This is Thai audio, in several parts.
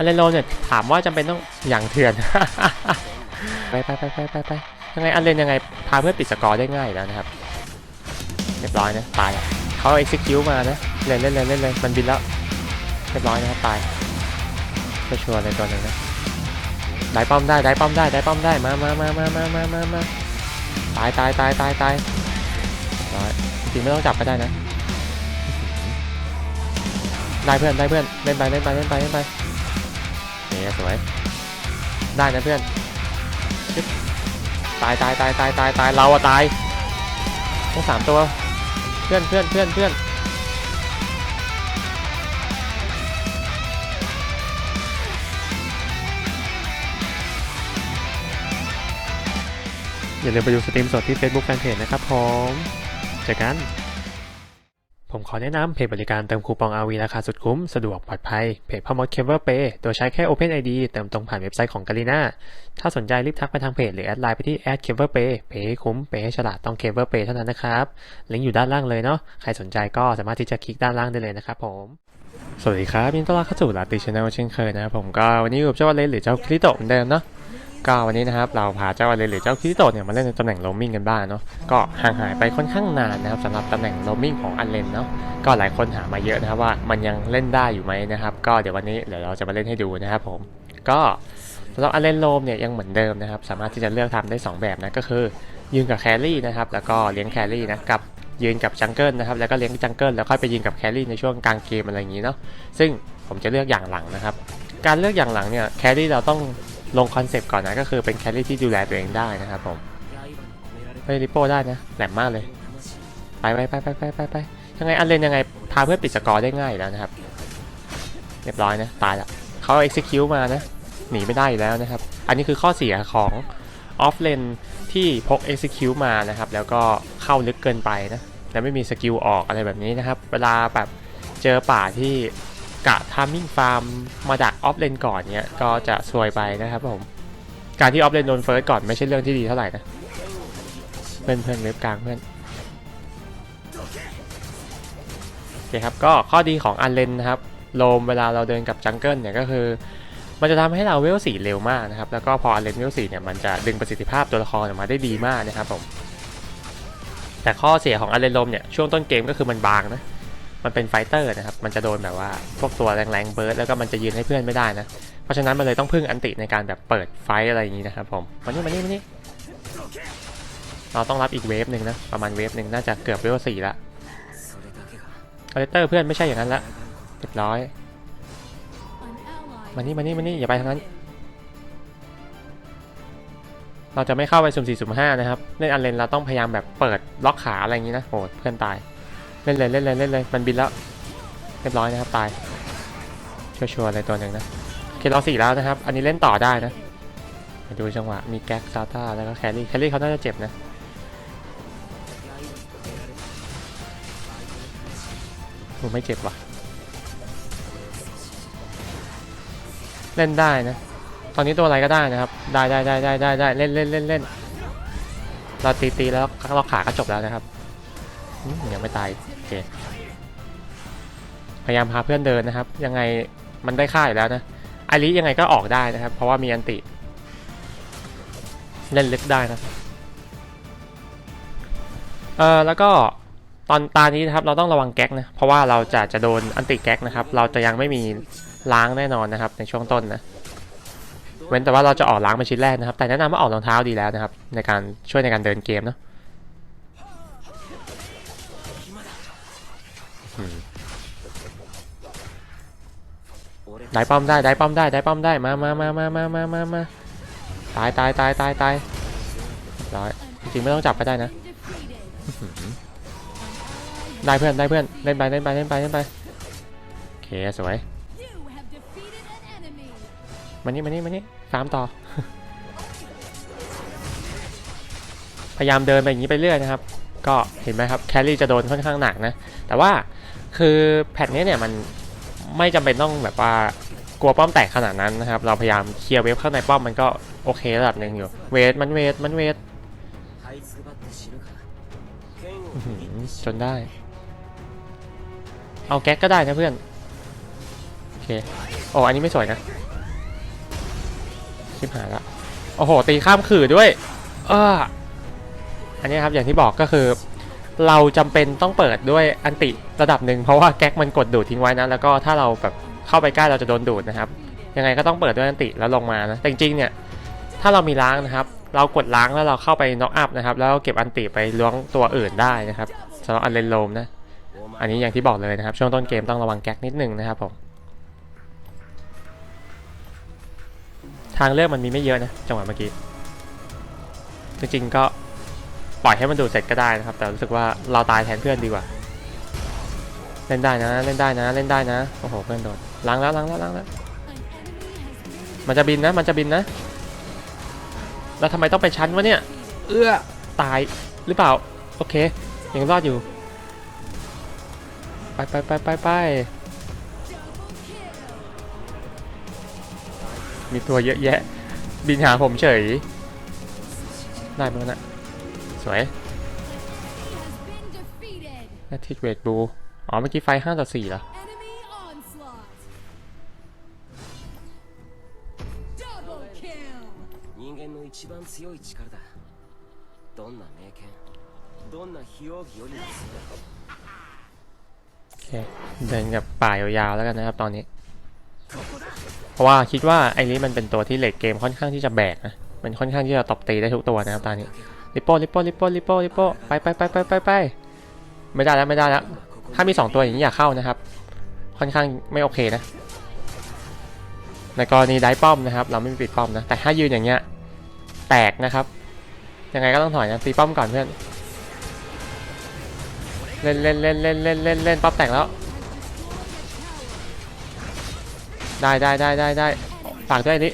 อะไรโลเนี่ยถามว่าจำเป็นต้องอย่างเถื่อน ไปไปไปไปไปไปยังไงอันเลนยังไงพาเพื่อนปิดสกอร์ได้ง่ายแล้วนะครับ เรียบร้อยนะตายอะเขา execute มานะเล่นเล่นเล่นเล่นเลยมันบินแล้วเรียบร้อยนะครับตายไปชัวร์เลยตัวหนึ่งนะได้ป้อมได้ได้ป้อมได้ได้ป้อมได้มามามามามามามามาตายตายตายตายตายร้อยจริงไม่ต้องจับก็ได้นะได้เพื่อนได้เพื่อนเล่นไปเล่นไปเล่นไปเล่นไป นี่สวยได้นะเพื่อนตายตายตายตายตายตายเราอะตายทั้งสามตัวเพื่อนเพื่อนเพื่อนเพื่อนอย่าลืมไปดูสตรีมสดที่ Facebook Fanpage นะครับผมเจอกัน ผมขอแนะนำเพจบริการเติมคูปอง RV ราคาสุดคุ้ม สะดวกปลอดภัย เพจพ่อมดเคเบิลเปย์โดยใช้แค่ OpenID เติมตรงผ่านเว็บไซต์ของกาลิน่าถ้าสนใจรีบทักไปทางเพจหรือแอดไลน์ไปที่แอดเคเบิลเปย์เพย์ให้คุ้ม เปย์ให้ฉลาดต้องเคเบิลเปย์เท่านั้นนะครับ ลิงก์อยู่ด้านล่างเลยเนาะ ใครสนใจก็สามารถที่จะคลิกด้านล่างได้เลยนะครับผม สวัสดีครับยินดีต้อนรับเข้าสู่ลาติชแนลเช่นเคยนะครับผมก็วันนี้อยู่กับเจ้าเลนหรือเจ้าคริโตเหมือนเดิมเนาะ ก็วันนี้นะครับเราพาเจ้าอเลนหรือเจ้าคริโตเนี่ยมาเล่นในตำแหน่งโรมมิ่งกันบ้างเนาะก็ห่างหายไปค่อนข้างนานนะครับสำหรับตำแหน่งโรมมิ่งของอันเลนเนาะก็หลายคนถามมาเยอะนะครับว่ามันยังเล่นได้อยู่ไหมนะครับก็เดี๋ยววันนี้เดี๋ยวเราจะมาเล่นให้ดูนะครับผมก็สำหรับอันเลนโรมเนี่ยยังเหมือนเดิมนะครับสามารถที่จะเลือกทำได้ 2 แบบนะก็คือ ยืนกับแครี่นะครับแล้วก็เลี้ยงแครี่นะกับยืนกับจังเกิลนะครับแล้วก็เลี้ยงจังเกิลแล้วค่อยไปยืนกับแครี่ในช่วงกลางเกมอะไรอย่างนี้เนาะซึ่งผมจะเลือกอย่างหลังนะครับการเลือกอย่างหลังเนี่ยแครี่เราต้อง ลงคอนเซปต์ก่อนนะก็คือเป็นแครี่ที่ดูแลตัวเองได้นะครับผมเฮ้ยริปโป้ได้นะแหลมมากเลย ไปไปไปไปไปไปไปยังไงอันเลนยังไงพาเพื่อนปิดสกอร์ได้ง่ายแล้วนะครับ เรียบร้อยนะตายละเขา execute มานะหนีไม่ได้แล้วนะครับ อันนี้คือข้อเสียของออฟเลนที่พก execute มานะครับ แล้วก็เข้าลึกเกินไปนะแล้วไม่มีสกิลออกอะไรแบบนี้นะครับ เวลาแบบเจอป่าที่ กะทามมิ่งฟาร์มมาดักออฟเลนก่อนเนี้ยก็จะซวยไปนะครับผม การที่ออฟเลนโดนเฟิร์สก่อนไม่ใช่เรื่องที่ดีเท่าไหร่นะเพื่อนเพื่อนเว็บกลางเพื่อนโอเคครับก็ข้อดีของอันเลนนะครับโลมเวลาเราเดินกับจังเกิลเนี่ยก็คือ มันจะทำให้เราเวลสีเร็วมากนะครับ แล้วก็พออันเลนเวลสีเนี่ยมันจะดึงประสิทธิภาพตัวละครออกมาได้ดีมากนะครับผมแต่ข้อเสียของอันเลนโลมเนี่ยช่วงต้นเกมก็คือมันบางนะ มันเป็นไฟเตอร์นะครับ มันจะโดนแบบว่าพวกตัวแรงๆเบิร์ดแล้วก็มันจะยืนให้เพื่อนไม่ได้นะ เพราะฉะนั้นมันเลยต้องพึ่งอันติในการแบบเปิดไฟอะไรอย่างนี้นะครับผมมานี่มานี่มานี่เราต้องรับอีกเวฟหนึ่งนะ ประมาณเวฟหนึ่งน่าจะเกือบเวลสี่ละคาแรคเตอร์เพื่อนไม่ใช่อย่างนั้นละเรียบร้อยมานี่มานี่มานี่อย่าไปทางนั้น เราจะไม่เข้าไปสุ่มสี่สุ่มห้านะครับเล่นอันเลนเราต้องพยายามแบบเปิดล็อกขาอะไรอย่างนี้นะโหเพื่อนตาย ล่นเลยเล่นเลยเล่นเลยมันบินแล้วเรียบร้อยนะครับตายชัวร์ๆเลยตัวหนึ่งนะเคเราสี่แล้วนะครับ อันนี้เล่นต่อได้นะมาดูจังหวะมีแก๊กซาต้าแล้วก็แครี่แครี่เขาน่าจะเจ็บนะผมไม่เจ็บว่ะ เล่นได้นะ ตอนนี้ตัวอะไรก็ได้นะครับ ได้ได้ได้ได้ได้ได้เล่นเล่นเล่นเล่นเราตีตีแล้วเราขาก็จบแล้วนะครับยังไม่ตาย เคพยายามพาเพื่อนเดินนะครับ ยังไงมันได้ค่าอยู่แล้วนะไอริยังไงก็ออกได้นะครับ เพราะว่ามีอันติ เล่นลึกได้นะเออแล้วก็ตอนตานี้นะครับเราต้องระวังแก๊กนะเพราะว่าเราจะจะโดนอันติแก๊กนะครับ เราจะยังไม่มีล้างแน่นอนนะครับในช่วงต้นนะเว้นแต่ว่าเราจะออกล้างเป็นชิ้นแรกนะครับ แต่แนะนำว่าออกรองเท้าดีแล้วนะครับ ในการช่วยในการเดินเกมเนาะ ได้ป้อมได้ได้ป้อมได้ได้ป้อมได้มามามามามามามามาตายตายตายตายตายร้อยจริงไม่ต้องจับก็ได้นะได้เพื่อนได้เพื่อนเล่นไปเล่นไปเล่นไปเล่นไปโอเคสวยมานี่มานี่มานี่ฟาร์มต่อ พยายามเดินไปอย่างนี้ไปเรื่อยนะครับ ก็เห็นไหมครับแคลรี่จะโดนค่อนข้างหนักนะ แต่ว่าคือแพทนี้เนี่ยมัน ไม่จำเป็นต้องแบบว่ากลัวป้อมแตกขนาดนั้นนะครับ เราพยายามเคลียร์เวฟข้างในป้อมมันก็โอเคระดับหนึ่งอยู่ เวทมันเวทมันเวทจนได้ เอาแก๊กก็ได้นะเพื่อน โอเค โอ้อันนี้ไม่สวยนะ ชิบหายละ โอ้โห ตีข้ามขื่อด้วย เอออันนี้ครับอย่างที่บอกก็คือ เราจำเป็นต้องเปิดด้วยอันติระดับหนึ่งเพราะว่าแก๊กมันกดดูดทิ้งไว้นะแล้วก็ถ้าเราแบบเข้าไปใกล้เราจะโดนดูดนะครับ ยังไงก็ต้องเปิดด้วยอันติแล้วลงมานะแต่จริงๆเนี่ยถ้าเรามีล้างนะครับ เรากดล้างแล้วเราเข้าไปน็อกอัพนะครับแล้วเก็บอันติไปล้วงตัวอื่นได้นะครับสำหรับอันเลนโลมนะอันนี้อย่างที่บอกเลยนะครับ ช่วงต้นเกมต้องระวังแก๊กนิดนึงนะครับผมทางเลือกมันมีไม่เยอะนะจังหวะเมื่อกี้จริงๆก็ ปล่อยให้มันดูดเสร็จก็ได้นะครับ แต่รู้สึกว่าเราตายแทนเพื่อนดีกว่า เล่นได้นะ เล่นได้นะ เล่นได้นะ โอ้โห เพื่อนโดนล้างแล้วล้างแล้วล้างแล้ว มันจะบินนะ มันจะบินนะ แล้วทำไมต้องไปชั้นวะเนี่ย เอื้อ ตายหรือเปล่า โอเค ยังรอดอยู่ ไปไปไปไปไปมีตัวเยอะแยะ บินหาผมเฉย ได้ไหมวะนะ สวยแอทิกเวกบู อ๋อ เมื่อกี้ไฟห้าต่อสี่เหรอ โอเค เดินกับป่ายาวๆแล้วกันนะครับตอนนี้ เพราะว่าคิดว่าไอ้นี้มันเป็นตัวที่เลดเกมค่อนข้างที่จะแบกนะ มันค่อนข้างที่จะตบตีได้ทุกตัวนะครับตอนนี้ ลิปโป้ลิปโป้ลิปโป้ลิปโป้ลิปโป้ไปไปไปไปไปไปไม่ได้แล้วไม่ได้แล้วถ้ามี 2 ตัวอย่างนี้อย่าเข้านะครับ ค่อนข้างไม่โอเคนะในกรณีได้ป้อมนะครับ เราไม่มีปิดป้อมนะแต่ถ้ายืนอย่างเงี้ยแตกนะครับ ยังไงก็ต้องถอยนะตีป้อมก่อนเพื่อนเล่นเล่นเล่นเล่นเล่นเล่นเล่นป้อมแตกแล้ว ได้ได้ได้ได้ได้ฝากด้วยนี้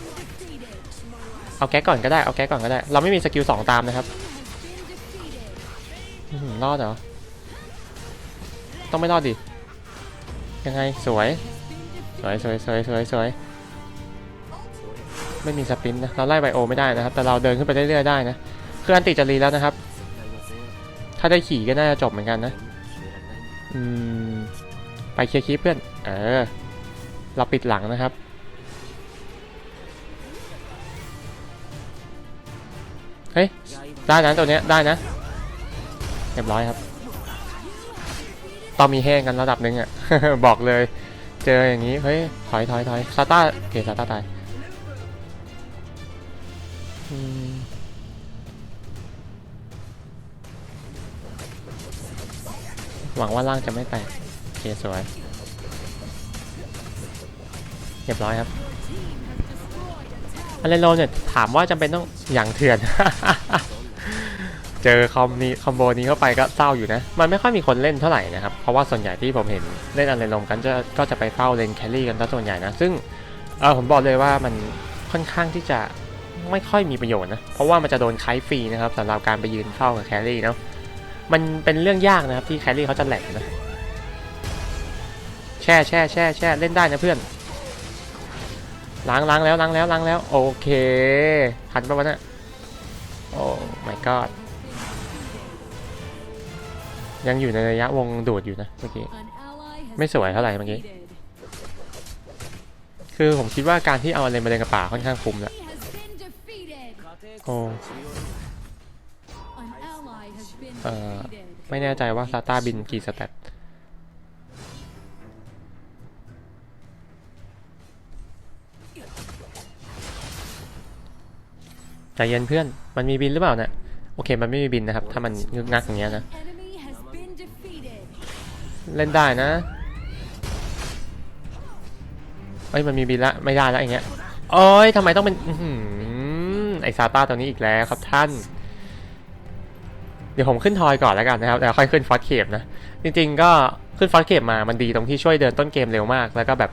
เอาแก๊กก่อนก็ได้เอาแก๊กก่อนก็ได้ เราไม่มีสกิลสองตามนะครับ รอดเหรอ ต้องไม่รอดดิ ยังไงสวย สวยสวยสวยสวยสวยไม่มีสปินนะ เราไล่ไบโอไม่ได้นะครับ แต่เราเดินขึ้นไปเรื่อยๆได้นะ คืออันติจารีแล้วนะครับ ถ้าได้ขี่ก็น่าจะจบเหมือนกันนะ อืม ไปเคลียร์คีเพื่อน เออ เราปิดหลังนะครับเฮ้ยได้นะตัวเนี้ยได้นะ เรียบร้อยครับ ต้องมีแห้งกันระดับหนึ่งอะบอกเลย เจออย่างนี้ เฮ้ย ถอยถอยถอยซาต้าโอเคซาต้าตายหวังว่าร่างจะไม่แตกโอเคสวย เรียบร้อยครับอันเลนโลเนี่ยถามว่าจำเป็นต้องอย่างเถื่อน เจอคอมนี้คอมโบนี้เข้าไปก็เศร้าอยู่นะ มันไม่ค่อยมีคนเล่นเท่าไหร่นะครับ เพราะว่าส่วนใหญ่ที่ผมเห็นเล่นอันเลนลมกันจะก็จะไปเฝ้าเลนแคลรี่กันซะส่วนใหญ่นะ ซึ่งเออผมบอกเลยว่ามันค่อนข้างที่จะไม่ค่อยมีประโยชน์นะ เพราะว่ามันจะโดนไคฟรีนะครับสำหรับการไปยืนเฝ้ากับแคลรี่เนาะ มันเป็นเรื่องยากนะครับที่แคลรี่เขาจะแหลกนะ แช่แช่แช่แช่เล่นได้นะเพื่อนล้างล้างแล้วล้างแล้วล้างแล้ว โอเคทันปะวะเนี่ยโอ้ my god ยังอยู่ในระยะวงดูดอยู่นะเมื่อกี้ An ally has ไม่สวยเท่าไหร่เมื่อกี้ defeated. คือผมคิดว่าการที่เอาอะไรมาเล่นกับป่าค่อนข้างคุ้มแล้ว He has been defeated. 家庭โอ้ An ally has been เอ่อ defeated. ไม่แน่ใจว่าซาต้าบินกี่สเตตใจเย็นเพื่อน มันมีบินหรือเปล่าเนี่ยโอเค มันไม่มีบินนะครับ ถ้ามันงึกงักอย่างเงี้ยนะ เล่นได้นะเอ้ยมันมีบินละไม่ได้แล้วอย่างเงี้ยโอ้ยทำไมต้องเป็นอืไอซาต้าตัวนี้อีกแล้วครับท่าน เดี๋ยวผมขึ้นทอยก่อนแล้วกันนะครับแล้วค่อยขึ้นฟอสเคปนะ จริงๆก็ขึ้นฟอสเคปมามันดีตรงที่ช่วยเดินต้นเกมเร็วมาก แล้วก็แบบ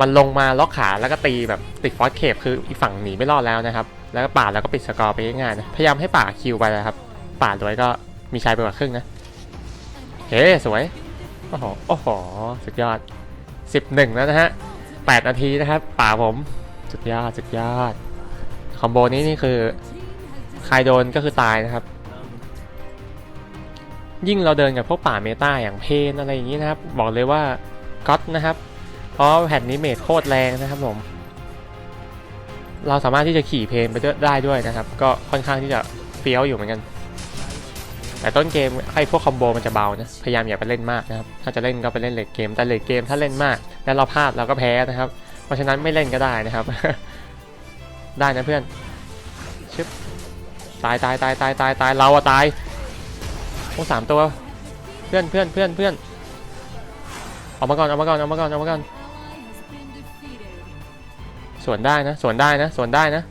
มันลงมาล็อกขาแล้วก็ตีแบบติดฟอสเคปคืออีกฝั่งหนีไม่รอดแล้วนะครับ แล้วก็ป่าแล้วก็ปิดสกอร์ไปง่ายๆนะพยายามให้ป่าคิวไปนะครับป่าด้วยก็มีชัยไปกว่าครึ่งนะ เฮ้สวย โอ้โห โอ้โห สุดยอด 11 แล้วนะฮะ 8 นาทีนะครับ ป่าผม สุดยอด สุดยอด คอมโบนี้นี่คือ ใครโดนก็คือตายนะครับ ยิ่งเราเดินกับพวกป่าเมตาอย่างเพนอะไรอย่างนี้นะครับ บอกเลยว่าก็อตนะครับ เพราะแผ่นนี้เมทโคตรแรงนะครับผม เราสามารถที่จะขี่เพลงไปได้ด้วยนะครับ ก็ค่อนข้างที่จะเฟี้ยวอยู่เหมือนกัน แต่ต้นเกมไอ้พวกคอมโบมันจะเบานะ พยายามอย่าไปเล่นมากนะครับ ถ้าจะเล่นก็ไปเล่นเลดเกม แต่เลดเกมถ้าเล่นมาก แล้วเราพลาดเราก็แพ้นะครับ เพราะฉะนั้นไม่เล่นก็ได้นะครับ ได้นะเพื่อน ชึบ ตายตายตายตายตายตายเราอะตายโอ้สามตัว เพื่อนเพื่อนเพื่อนเพื่อนออกมาก่อนออกมาก่อนออกมาก่อนออกมาก่อน สวนได้นะ สวนได้นะ สวนได้นะ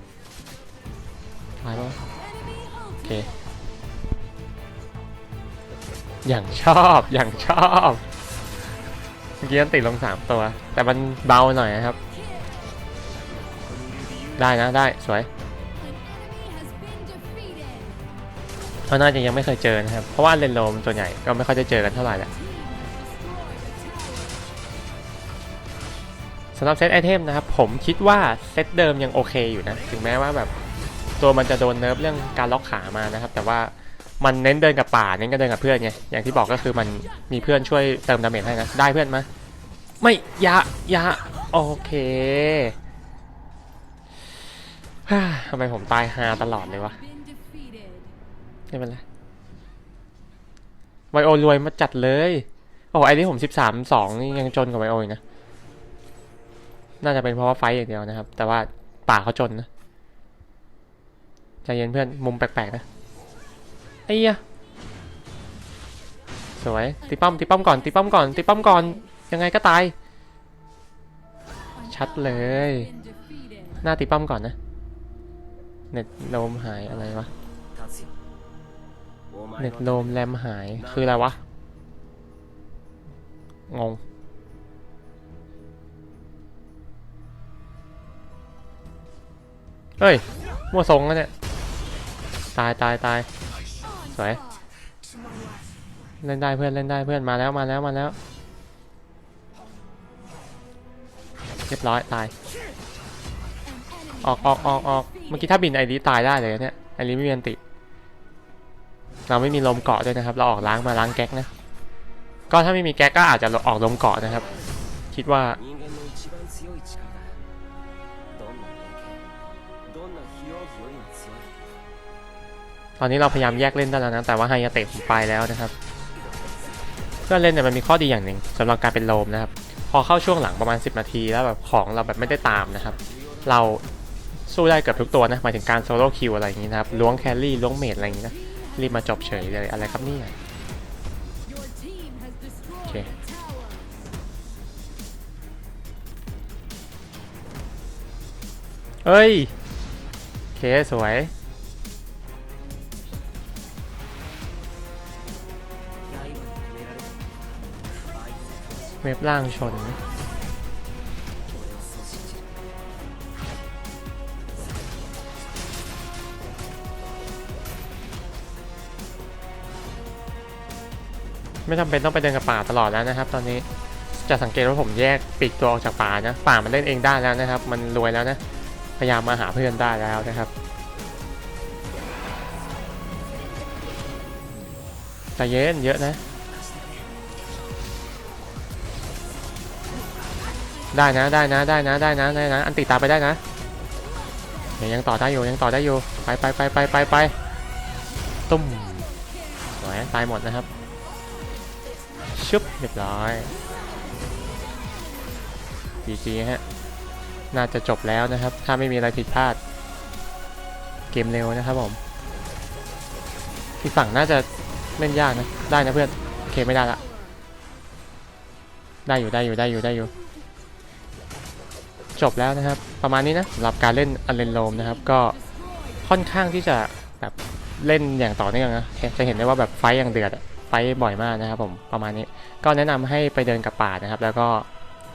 ตายปะ Enemy โอเค อย่างชอบอย่างชอบเมื่อกี้มันติดลงสามตัว แต่มันเบาหน่อยนะครับ ได้นะได้สวยเพราะน่าจะยังไม่เคยเจอนะครับ เพราะว่าเลนโลมส่วใหญ่ก็ไม่ค่อยได้เจอกันเท่าไหร่แหละสำหรับเซตไอเทมนะครับ ผมคิดว่าเซตเดิมยังโอเคอยู่นะ ถึงแม้ว่าแบบตัวมันจะโดนเนิร์ฟเรื่องการล็อกขามานะครับ แต่ว่า มันเน้นเดินกับป่าเน้นก็เดินกับเพื่อนไงอย่างที่บอกก็คือมันมีเพื่อนช่วยเติมดาเมจให้นะได้เพื่อนมาไม่ยายาโอเคทำไมผมตายฮาตลอดเลยวะไม่เป็นไรไวโอรวยมาจัดเลยโอ้โหไอ้นี่ผมสิบสามสองยังจนกว่าไวโออีกนะน่าจะเป็นเพราะว่าไฟอย่างเดียวนะครับ แต่ว่าป่าเขาจนนะใจเย็นเพื่อนมุมแปลกๆนะ ไอ้เหี้สวยตีป้อมตีป้อมก่อนตีป้อมก่อนตีป้อมก่อนยังไงก็ตาย ชัดเลย หน้าตีป้อมก่อนนะ เน็ตโนมหายอะไรวะ เน็ตโนมแรมหายคืออะไรวะ งงเฮ้ยมั่วทรงแล้วเนี่ย ตายตายตาย สวย เล่นได้เพื่อนเล่นได้เพื่อนมาแล้วมาแล้วมาแล้ว เรียบร้อยตาย ออกออกออกออกเมื่อกี้ถ้าบินไอรีตายได้เลยเนี่ยไอรีไม่มีอันติ เราไม่มีลมเกาะด้วยนะครับ เราออกล้างมาล้างแก๊กนะ ก็ถ้าไม่มีแก๊กก็อาจจะออกลมเกาะนะครับ คิดว่า ตอนนี้เราพยายามแยกเล่นได้แล้วนะ แต่ว่าไฮยาเตะผมไปแล้วนะครับ เพื่อนเล่นเนี่ยมันมีข้อดีอย่างหนึ่งสำหรับการเป็นโลมนะครับ พอเข้าช่วงหลังประมาณ 10 นาทีแล้วแบบของเราแบบไม่ได้ตามนะครับ เราสู้ได้เกือบทุกตัวนะหมายถึงการโซโล่คิวอะไรอย่างนี้นะครับล้วงแครี่ล้วงเมดอะไรอย่างนี้นะ รีบมาจบเฉยเลยอะไรครับเนี่ย Your team has destroyed Okay. a tower. เอ้ย เคสวย เว็บล่างชน ไม่จำเป็นต้องไปเดินกับป่าตลอดแล้วนะครับ ตอนนี้จะสังเกตว่าผมแยกปีกตัวออกจากป่านะ ป่ามันเล่นเองได้แล้วนะครับ มันรวยแล้วนะ พยายามมาหาเพื่อนได้แล้วนะครับใจเย็นเยอะนะ ได้นะได้นะได้นะได้นะได้นะ อันติดตามไปได้นะยังต่อได้อยู่ยังต่อได้อยู่ไปไปไปไปไปไปตุ้มสวยตายหมดนะครับชึบเรียบร้อย GG ฮะน่าจะจบแล้วนะครับ ถ้าไม่มีอะไรผิดพลาด เกมเร็วนะครับผมที่ฝั่งน่าจะเล่นยากนะ ได้นะเพื่อน โอเคไม่ได้ละ ได้อยู่ได้อยู่ได้อยู่ได้อยู่ จบแล้วนะครับ ประมาณนี้นะสำหรับการเล่นอเลนโลมนะครับก็ค่อนข้างที่จะแบบเล่นอย่างต่อเนื่องนะจะเห็นได้ว่าแบบไฟอย่างเดือดไฟบ่อยมากนะครับผมประมาณนี้ก็แนะนำให้ไปเดินกับป่านะครับ แล้วก็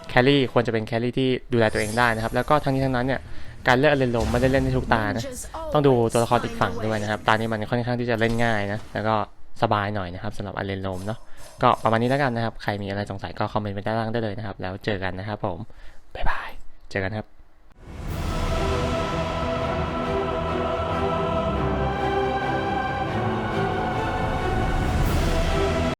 แคลรี่ควรจะเป็นแคลรี่ที่ดูแลตัวเองได้นะครับ แล้วก็ทั้งนี้ทั้งนั้นเนี่ยการเลือกอเลนโลมไม่ได้เล่นในทุกตานะต้องดูตัวละครอีกฝั่งด้วยนะครับตานี้มันค่อนข้างที่จะเล่นง่ายนะแล้วก็สบายหน่อยนะครับสำหรับอเลนโลมเนาะก็ประมาณนี้แล้วกันนะครับ ใครมีอะไรสงสัยก็คอมเมนต์ไว้ด้านล่างได้เลยนะครับ แล้วเจอกันนะครับผมบ๊ายบาย เจอกันครับ